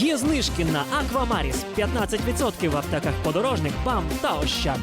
Є знижки на Аквамаріс 15% в аптеках подорожник, БАМ та Ощад.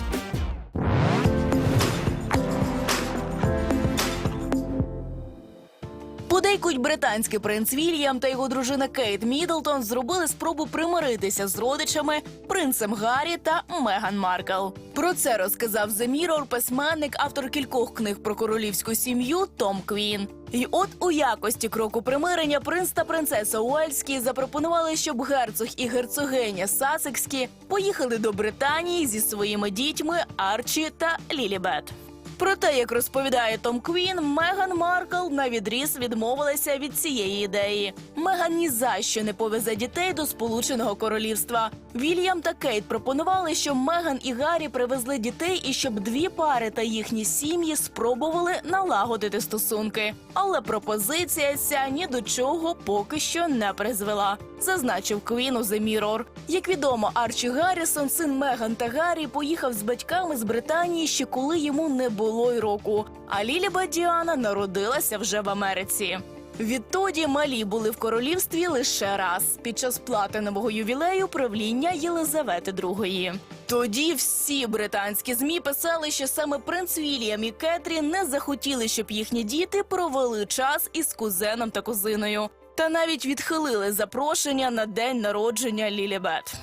Подейкуть британський принц Вільям та його дружина Кейт Міддлтон зробили спробу примиритися з родичами принцем Гаррі та Меган Маркл. Про це розказав The Mirror письменник, автор кількох книг про королівську сім'ю Том Квін. І от у якості кроку примирення принц та принцеса Уельські запропонували, щоб герцог і герцогиня Сасекські поїхали до Британії зі своїми дітьми Арчі та Лілібет. Проте, як розповідає Том Квін, Меган Маркл на відріз відмовилася від цієї ідеї. Меган ні за що не повезе дітей до Сполученого Королівства. Вільям та Кейт пропонували, щоб Меган і Гаррі привезли дітей і щоб дві пари та їхні сім'ї спробували налагодити стосунки. Але пропозиція ця ні до чого поки що не призвела, зазначив Квін у The Mirror. Як відомо, Арчі Гаррісон, син Меган та Гаррі, поїхав з батьками з Британії ще коли йому не було й року. А Ліліба Діана народилася вже в Америці. Відтоді малі були в королівстві лише раз під час платинового ювілею правління Єлизавети II. Тоді всі британські змі писали, що саме принц Вільям і Кетрін не захотіли, щоб їхні діти провели час із кузеном та кузиною, та навіть відхилили запрошення на день народження Лілібет.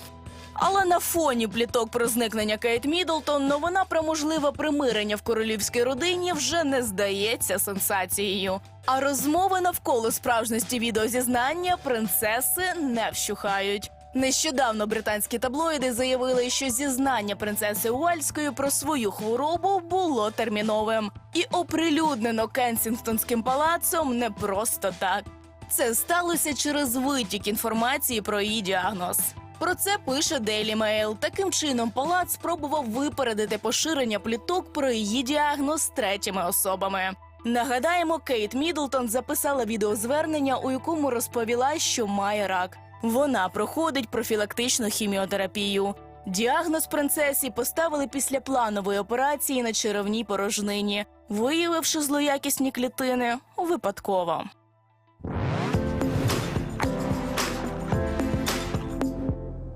Але на фоні пліток про зникнення Кейт Міддлтон новина про можливе примирення в королівській родині вже не здається сенсацією. А розмови навколо справжності відеозізнання принцеси не вщухають. Нещодавно британські таблоїди заявили, що зізнання принцеси Уельської про свою хворобу було терміновим і оприлюднено Кенсінгтонським палацом не просто так. Це сталося через витік інформації про її діагноз. Про це пише Daily Mail. Таким чином, палац спробував випередити поширення пліток про її діагноз третіми особами. Нагадаємо, Кейт Міддлтон записала відеозвернення, у якому розповіла, що має рак. Вона проходить профілактичну хіміотерапію. Діагноз принцесі поставили після планової операції на черевній порожнині, виявивши злоякісні клітини випадково.